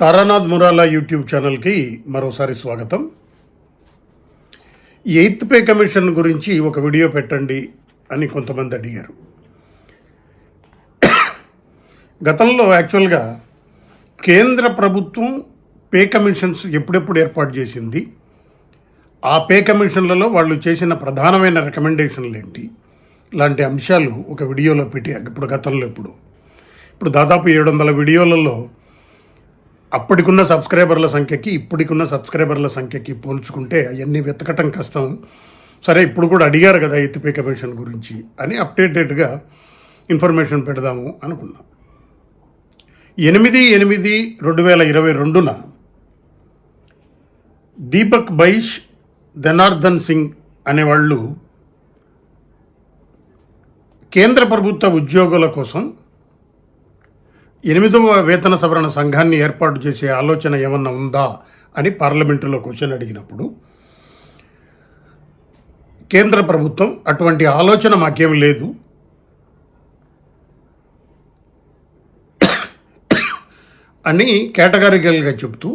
Taranath మురాలా YouTube ఛానల్కి మరోసారి స్వాగతం. ఎయిత్ పే కమిషన్ గురించి ఒక వీడియో పెట్టండి అని కొంతమంది అడిగారు. గతంలో యాక్చువల్గా కేంద్ర ప్రభుత్వం పే కమిషన్స్ ఎప్పుడెప్పుడు ఏర్పాటు చేసింది? ఆ పే కమిషన్లలో వాళ్ళు చేసిన ప్రధానమైన రికమెండేషన్లు ఏంటి? లాంటి అంశాలు ఒక వీడియోలో పెట్టి ఇప్పుడు గతంలో ఇప్పుడు ఇప్పుడు దాదాపు ఏడు వందల వీడియోలలో అప్పటికున్న సబ్స్క్రైబర్ల సంఖ్యకి ఇప్పటికున్న సబ్స్క్రైబర్ల సంఖ్యకి పోల్చుకుంటే అవన్నీ వెతకటం కష్టం. సరే ఇప్పుడు కూడా అడిగారు కదా ఎత్తిపై కమిషన్ గురించి అని అప్డేటెడ్గా ఇన్ఫర్మేషన్ పెడదాము అనుకున్నాం. ఎనిమిది ఎనిమిది రెండు వేల ఇరవై రెండున దీపక్ బైష్ ధనార్దన్ సింగ్ అనేవాళ్ళు కేంద్ర ప్రభుత్వ ఉద్యోగుల కోసం ఎనిమిదవ వేతన సవరణ సంఘాన్ని ఏర్పాటు చేసే ఆలోచన ఏమన్నా ఉందా అని పార్లమెంటులో క్వశ్చన్ అడిగినప్పుడు కేంద్ర ప్రభుత్వం అటువంటి ఆలోచన మాకేం లేదు. అని కేటగారికల్గా చెబుతూ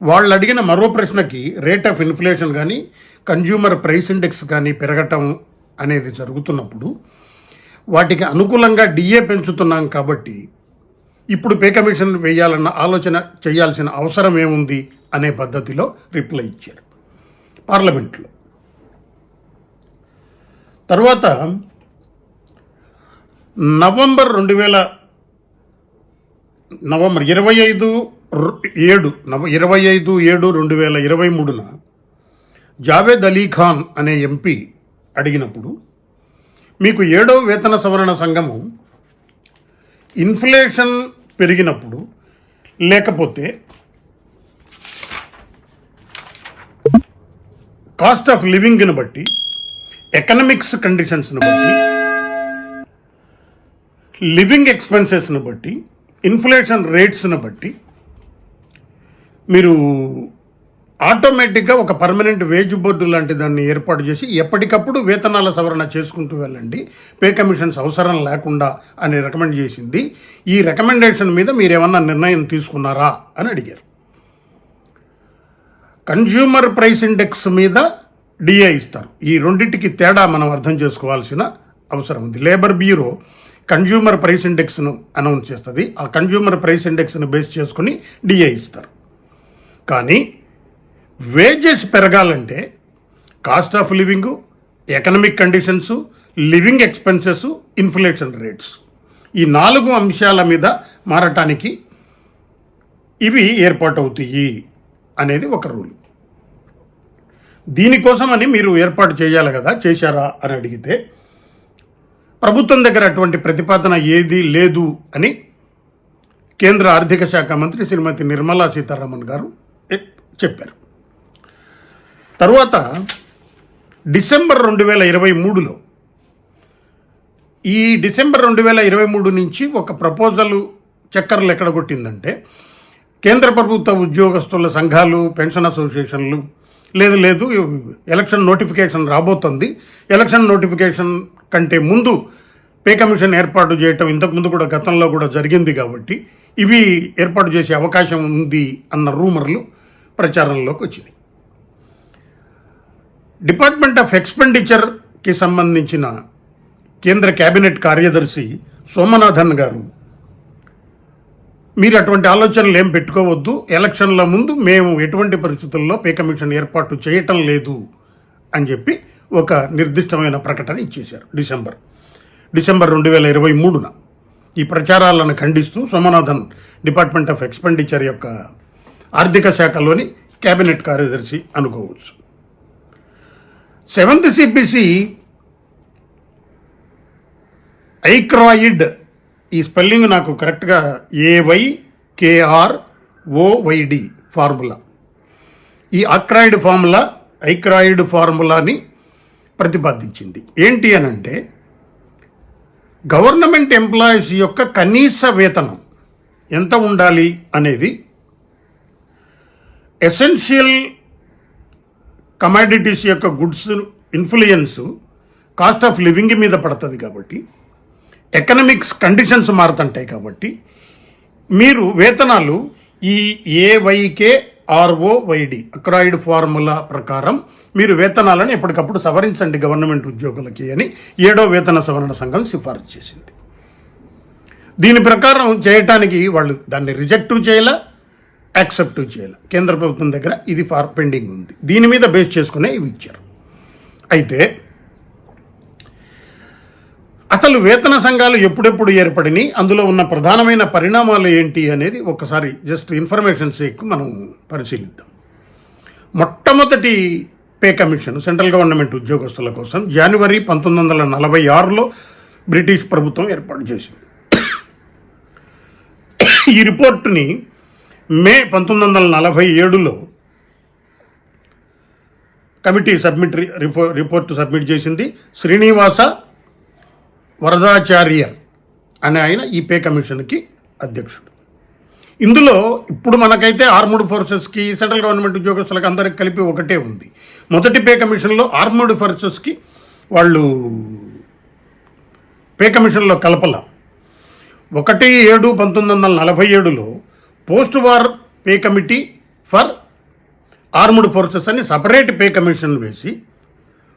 వాళ్ళు అడిగిన మరో ప్రశ్నకి రేట్ ఆఫ్ ఇన్ఫ్లేషన్ కానీ కన్జ్యూమర్ ప్రైస్ ఇండెక్స్ కానీ పెరగటం అనేది జరుగుతున్నప్పుడు వాటికి అనుకూలంగా డిఏ పెంచుతున్నాం కాబట్టి ఇప్పుడు పే కమిషన్ వేయాలన్న ఆలోచన చేయాల్సిన అవసరం ఏముంది అనే పద్ధతిలో రిప్లై ఇచ్చారు పార్లమెంట్లో. తర్వాత నవంబర్ రెండు వేల నవంబర్ ఇరవై ఐదు ఏడు నవ ఇరవై ఐదు ఏడు రెండు వేల ఇరవై మూడున జావేద్ అలీ ఖాన్ అనే ఎంపీ అడిగినప్పుడు మీకు ఏడో వేతన సవరణ సంఘము ఇన్ఫ్లేషన్ పెరిగినప్పుడు లేకపోతే కాస్ట్ ఆఫ్ లివింగ్ని బట్టి ఎకనమిక్స్ కండిషన్స్ని బట్టి లివింగ్ ఎక్స్పెన్సెస్ని బట్టి ఇన్ఫ్లేషన్ రేట్స్ని బట్టి మీరు ఆటోమేటిక్గా ఒక పర్మనెంట్ వేజ్ బోర్డు లాంటి దాన్ని ఏర్పాటు చేసి ఎప్పటికప్పుడు వేతనాల సవరణ చేసుకుంటూ వెళ్ళండి. పే కమిషన్స్ అవసరం లేకుండా అని రికమెండ్ చేసింది. ఈ రికమెండేషన్ మీద మీరు ఏమన్నా నిర్ణయం తీసుకున్నారా అని అడిగారు. కన్జ్యూమర్ ప్రైస్ ఇండెక్స్ మీద డిఏ ఇస్తారు. ఈ రెండింటికి తేడా మనం అర్థం చేసుకోవాల్సిన అవసరం ఉంది. లేబర్ బ్యూరో కన్జ్యూమర్ ప్రైస్ ఇండెక్స్ను అనౌన్స్ చేస్తుంది. ఆ కన్జ్యూమర్ ప్రైస్ ఇండెక్స్ను బేస్ చేసుకుని డిఏ ఇస్తారు. కానీ వేజెస్ పెరగాలంటే cost of living economic conditions living expenses inflation rates. ఈ నాలుగు అంశాల మీద మారటానికి ఇవి ఏర్పాటు అవుతాయి అనేది ఒక రూల్. దీనికోసమని మీరు ఏర్పాటు చేయాలి కదా చేశారా అని అడిగితే ప్రభుత్వం దగ్గర అటువంటి ప్రతిపాదన ఏది లేదు అని కేంద్ర ఆర్థిక శాఖ మంత్రి శ్రీమతి నిర్మలా సీతారామన్ గారు చెప్పారు. తర్వాత డిసెంబర్ రెండు వేల ఇరవై మూడులో ఈ డిసెంబర్ రెండు వేల ఇరవై మూడు నుంచి ఒక ప్రపోజల్ చక్కర్లు ఎక్కడ కొట్టిందంటే కేంద్ర ప్రభుత్వ ఉద్యోగస్తుల సంఘాలు పెన్షన్ అసోసియేషన్లు లేదు లేదు ఎలక్షన్ నోటిఫికేషన్ రాబోతుంది. ఎలక్షన్ నోటిఫికేషన్ కంటే ముందు పే కమిషన్ ఏర్పాటు చేయటం ఇంతకుముందు కూడా గతంలో కూడా జరిగింది కాబట్టి ఇవి ఏర్పాటు చేసే అవకాశం ఉంది అన్న రూమర్లు ప్రచారంలోకి వచ్చినాయి. డిపార్ట్మెంట్ ఆఫ్ ఎక్స్పెండిచర్కి సంబంధించిన కేంద్ర కేబినెట్ కార్యదర్శి సోమనాథన్ గారు మీరు అటువంటి ఆలోచనలు ఏం పెట్టుకోవద్దు. ఎలక్షన్ల ముందు మేము ఎటువంటి పరిస్థితుల్లో పే కమిషన్ ఏర్పాటు చేయటం లేదు అని చెప్పి ఒక నిర్దిష్టమైన ప్రకటన ఇచ్చేశారు డిసెంబర్. డిసెంబర్ రెండు వేల ఇరవై మూడున ఈ ప్రచారాలను ఖండిస్తూ సోమనాథన్ డిపార్ట్మెంట్ ఆఫ్ ఎక్స్పెండిచర్ యొక్క ఆర్థిక శాఖలోని కేబినెట్ కార్యదర్శి అనుకోవచ్చు. Seventh CPC Aykroyd. ఈ స్పెల్లింగ్ నాకు కరెక్ట్గా ఏవై కేఆర్ ఓవైడి ఫార్ములా. ఈ అక్రాయిడ్ ఫార్ములా ఐక్రాయిడ్ ఫార్ములాని ప్రతిపాదించింది. ఏంటి అని అంటే గవర్నమెంట్ ఎంప్లాయీస్ యొక్క కనీస వేతనం ఎంత ఉండాలి అనేది ఎసెన్షియల్ కమాడిటీస్ యొక్క goods influence cost of living మీద పడుతుంది కాబట్టి ఎకనమిక్స్ కండిషన్స్ మారుతుంటాయి కాబట్టి మీరు వేతనాలు ఈ ఏవైకే ఆర్ఓవైడి అక్రాయిడ్ ఫార్ములా ప్రకారం మీరు వేతనాలను ఎప్పటికప్పుడు సవరించండి గవర్నమెంట్ ఉద్యోగులకి అని ఏడో వేతన సవరణ సంఘం సిఫారసు చేసింది. దీని ప్రకారం చేయటానికి వాళ్ళు దాన్ని రిజెక్టు చేయలే? యాక్సెప్ట్ చేయాలి. కేంద్ర ప్రభుత్వం దగ్గర ఇది ఫార్ పెండింగ్ ఉంది. దీని మీద బేస్ చేసుకునే ఇవి ఇచ్చారు. అయితే అసలు వేతన సంఘాలు ఎప్పుడెప్పుడు ఏర్పడినాయి? అందులో ఉన్న ప్రధానమైన పరిణామాలు ఏంటి అనేది ఒకసారి జస్ట్ ఇన్ఫర్మేషన్ సేక్ మనం పరిశీలిద్దాం. మొట్టమొదటి పే కమిషన్ సెంట్రల్ గవర్నమెంట్ ఉద్యోగస్తుల కోసం జనవరి పంతొమ్మిది వందల నలభై ఆరులో బ్రిటిష్ ప్రభుత్వం ఏర్పాటు చేసింది. ఈ రిపోర్టుని మే పంతొమ్మిది వందల నలభై ఏడులో committee submit repo report submit చేసింది శ్రీనివాస వరదాచార్య అనే ఆయన ఈ పే కమిషన్కి అధ్యక్షుడు. ఇందులో ఇప్పుడు మనకైతే ఆర్ముడ్ ఫోర్సెస్కి సెంట్రల్ గవర్నమెంట్ ఉద్యోగస్తులకు అందరికి కలిపి ఒకటే ఉంది. మొదటి పే కమిషన్లో ఆర్ముడ్ ఫోర్సెస్కి వాళ్ళు పే కమిషన్లో కలపల. ఒకటి ఏడు పంతొమ్మిది వందల నలభై ఏడులో post war pay committee for armed forces అని సపరేట్ పే కమిషన్ వేసి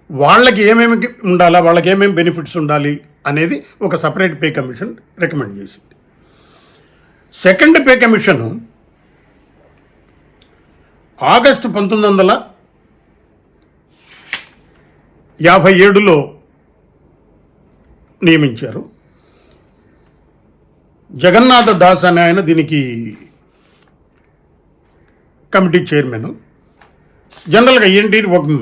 వాళ్ళకి ఏమేమి ఉండాలా వాళ్ళకి ఏమేమి బెనిఫిట్స్ ఉండాలి అనేది ఒక సపరేట్ పే కమిషన్ రికమెండ్ చేసింది. సెకండ్ పే కమిషన్ ఆగస్టు పంతొమ్మిది వందల యాభై ఏడులో నియమించారు. జగన్నాథ దాస్ అనే ఆయన దీనికి కమిటీ చైర్మన్. జనరల్గా ఏంటి? ఒక-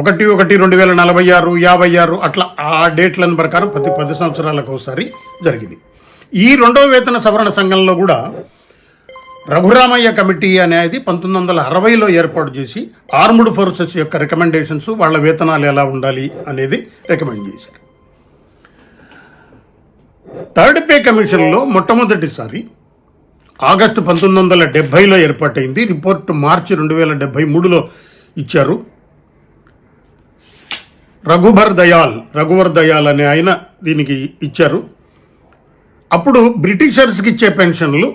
ఒకటి ఒకటి రెండు వేల నలభై ఆరు యాభై ఆరు అట్లా ఆ డేట్లను ప్రకారం ప్రతి పది సంవత్సరాలకు ఒకసారి జరిగింది. ఈ రెండవ వేతన సవరణ సంఘంలో కూడా రఘురామయ్య కమిటీ అనేది పంతొమ్మిది వందల అరవైలో ఏర్పాటు చేసి ఆర్ముడ్ ఫోర్సెస్ యొక్క రికమెండేషన్స్ వాళ్ళ వేతనాలు ఎలా ఉండాలి అనేది రికమెండ్ చేశారు. థర్డ్ పే కమిషన్లో మొట్టమొదటిసారి ఆగస్టు పంతొమ్మిది వందల డెబ్భైలో ఏర్పాటైంది. రిపోర్ట్ మార్చి రెండు వేల డెబ్భై మూడులో ఇచ్చారు. రఘుభర్ దయాల్ రఘువర్ దయాల్ అనే ఆయన దీనికి ఇచ్చారు. అప్పుడు బ్రిటిషర్స్కి ఇచ్చే పెన్షన్లు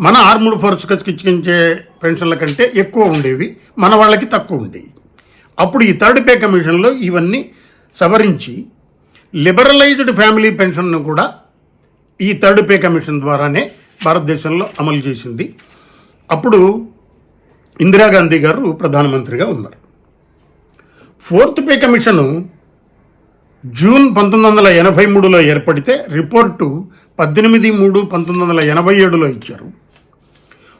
మన ఆర్ముడ్ ఫోర్స్కి ఇచ్చే పెన్షన్ల కంటే ఎక్కువ ఉండేవి మన వాళ్ళకి తక్కువ ఉండేవి. అప్పుడు ఈ థర్డ్ పే కమిషన్లో ఇవన్నీ సవరించి లిబరలైజ్డ్ ఫ్యామిలీ పెన్షన్ను కూడా ఈ థర్డ్ పే కమిషన్ ద్వారానే భారతదేశంలో అమలు చేసింది. అప్పుడు ఇందిరాగాంధీ గారు ప్రధానమంత్రిగా ఉన్నారు. ఫోర్త్ పే కమిషను జూన్ పంతొమ్మిది వందల ఎనభై మూడులో ఏర్పడితే రిపోర్టు పద్దెనిమిది మూడు పంతొమ్మిది వందల ఎనభై ఏడులో ఇచ్చారు.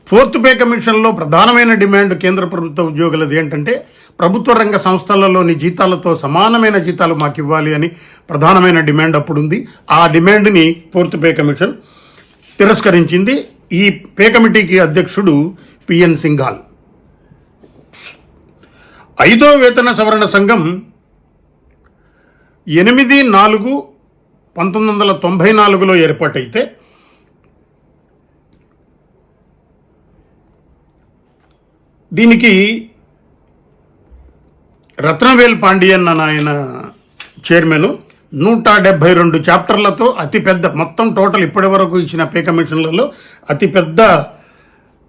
ఫోర్త్ పే కమిషన్లో ప్రధానమైన డిమాండ్ కేంద్ర ప్రభుత్వ ఉద్యోగులది ఏంటంటే ప్రభుత్వ రంగ సంస్థలలోని జీతాలతో సమానమైన జీతాలు మాకు ఇవ్వాలి అని ప్రధానమైన డిమాండ్ అప్పుడు ఉంది ఆ డిమాండ్ని ఫోర్త్ పే కమిషన్ తిరస్కరించింది ఈ పే కమిటీకి అధ్యక్షుడు పిఎన్ సింఘాల్. ఐదో వేతన సవరణ సంఘం ఎనిమిది నాలుగు పంతొమ్మిది వందల తొంభై నాలుగులో ఏర్పాటైతే దీనికి రత్నవేల్ పాండియన్ అని ఆయన చైర్మను నూట డెబ్భై రెండు చాప్టర్లతో అతిపెద్ద మొత్తం టోటల్ ఇప్పటి వరకు ఇచ్చిన పే కమిషన్లలో అతిపెద్ద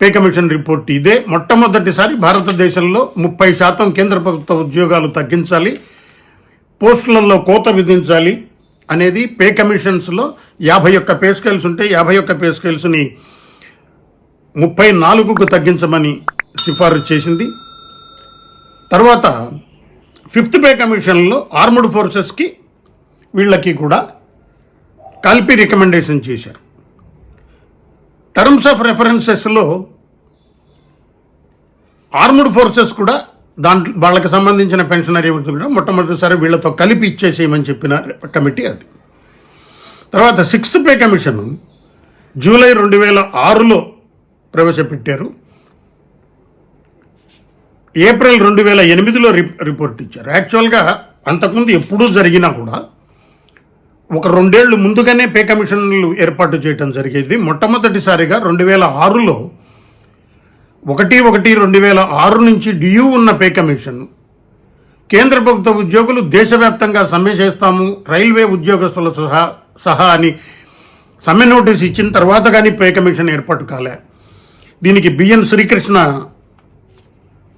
పే కమిషన్ రిపోర్ట్ ఇదే. మొట్టమొదటిసారి భారతదేశంలో ముప్పై శాతం కేంద్ర ప్రభుత్వ ఉద్యోగాలు తగ్గించాలి పోస్టులలో కోత విధించాలి అనేది పే కమిషన్స్లో యాభై ఒక్క పే స్కేల్స్ ఉంటే యాభై ఒక్క పే స్కేల్స్ని ముప్పై నాలుగుకు తగ్గించమని సిఫారసు చేసింది. తర్వాత ఫిఫ్త్ పే కమిషన్లో ఆర్మ్డ్ ఫోర్సెస్కి వీళ్ళకి కూడా కలిపి రికమెండేషన్ చేశారు. టర్మ్స్ ఆఫ్ రెఫరెన్సెస్లో ఆర్మ్డ్ ఫోర్సెస్ కూడా దాంట్లో వాళ్ళకి సంబంధించిన పెన్షనరీ కూడా మొట్టమొదటిసారి వీళ్ళతో కలిపి ఇచ్చేసేయమని చెప్పిన కమిటీ అది. తర్వాత సిక్స్త్ పే కమిషన్ జూలై రెండు వేల ఆరులో ప్రవేశపెట్టారు. ఏప్రిల్ రెండు వేల ఎనిమిదిలో రి రిపోర్ట్ ఇచ్చారు. యాక్చువల్గా అంతకుముందు ఎప్పుడూ జరిగినా కూడా ఒక రెండేళ్ళు ముందుగానే పే కమిషన్లు ఏర్పాటు చేయడం జరిగేది. మొట్టమొదటిసారిగా రెండు వేల ఆరులో ఒకటి ఒకటి రెండు వేల ఆరు నుంచి డ్యూ ఉన్న పే కమిషన్. కేంద్ర ప్రభుత్వ ఉద్యోగులు దేశవ్యాప్తంగా సమ్మె చేస్తాము రైల్వే ఉద్యోగస్తుల సహా సహా అని సమ్మె నోటీస్ ఇచ్చిన తర్వాత కానీ పే కమిషన్ ఏర్పాటు కాలే. దీనికి బిఎన్ శ్రీకృష్ణ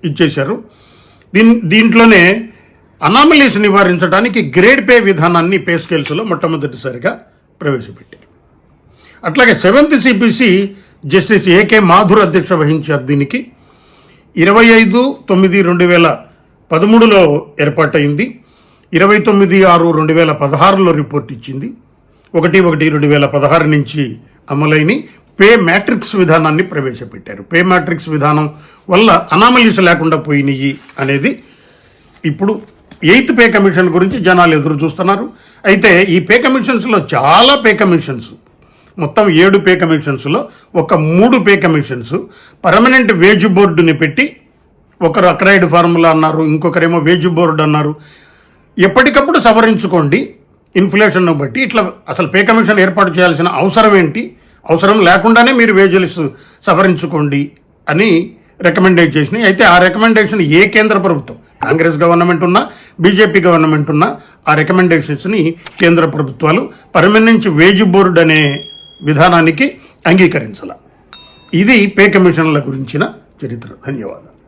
ఇచ్చేశారు. దీన్ దీంట్లోనే అనామలీస్ నివారించడానికి గ్రేడ్ పే విధానాన్ని పే స్కేల్స్లో మొట్టమొదటిసారిగా ప్రవేశపెట్టారు. అట్లాగే seventh CPC justice AK Mathur అధ్యక్ష వహించారు దీనికి. ఇరవై ఐదు తొమ్మిది రెండు వేల పదమూడులో ఏర్పాటైంది. ఇరవై తొమ్మిది ఆరు రెండు వేల పదహారులో రిపోర్ట్ ఇచ్చింది. ఒకటి ఒకటి రెండు వేల పదహారు నుంచి అమలైన పే మ్యాట్రిక్స్ విధానాన్ని ప్రవేశపెట్టారు. పే మ్యాట్రిక్స్ విధానం వల్ల అనామలీస్ లేకుండా పోయినాయి అనేది ఇప్పుడు ఎయిత్ పే కమిషన్ గురించి జనాలు ఎదురు చూస్తున్నారు. అయితే ఈ పే కమిషన్స్లో చాలా పే కమిషన్స్. మొత్తం ఏడు పే కమిషన్స్లో ఒక మూడు పే కమిషన్స్. పర్మనెంట్ వేజ్ బోర్డుని పెట్టి ఒకరు అక్రైడ్ ఫార్ములా అన్నారు ఇంకొకరేమో వేజ్ బోర్డు అన్నారు. ఎప్పటికప్పుడు సవరించుకోండి. ఇన్ఫ్లేషన్ను బట్టి ఇట్లా అసలు పే కమిషన్ ఏర్పాటు చేయాల్సిన అవసరం ఏంటి? అవసరం లేకుండానే మీరు వేజులు సవరించుకోండి అని రికమెండేట్ చేసినాయి. అయితే ఆ రికమెండేషన్ ఏ కేంద్ర ప్రభుత్వం? కాంగ్రెస్ గవర్నమెంట్ ఉన్నా బీజేపీ గవర్నమెంట్ ఉన్నా ఆ రికమెండేషన్స్ని కేంద్ర ప్రభుత్వాలు పర్మనెంట్ వేజ్ బోర్డు అనే విధానానికి అంగీకరించాల. ఇది పే కమిషన్ల గురించిన చరిత్ర. ధన్యవాదాలు.